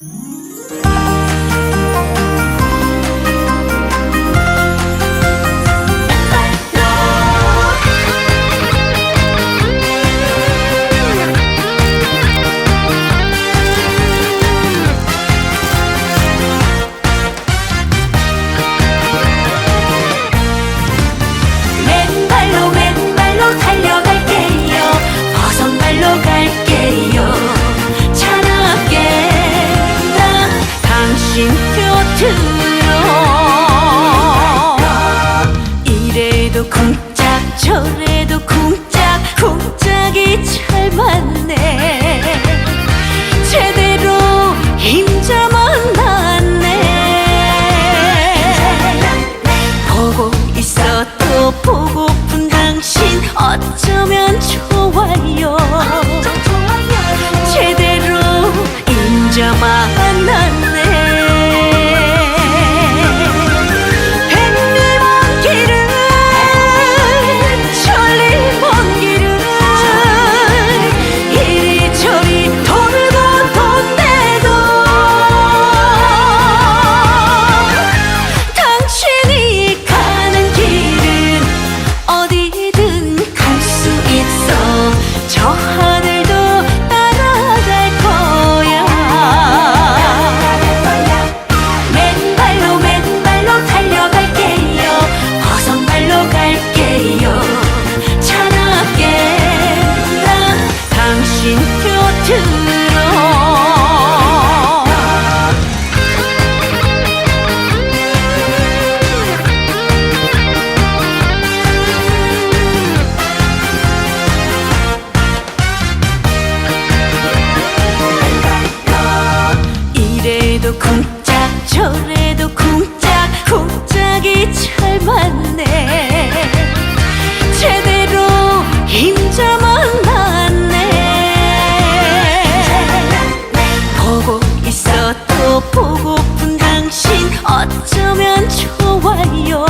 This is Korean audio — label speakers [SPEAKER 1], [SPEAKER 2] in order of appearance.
[SPEAKER 1] Música 어쩌면 좋아요? 어쩌면 좋아요.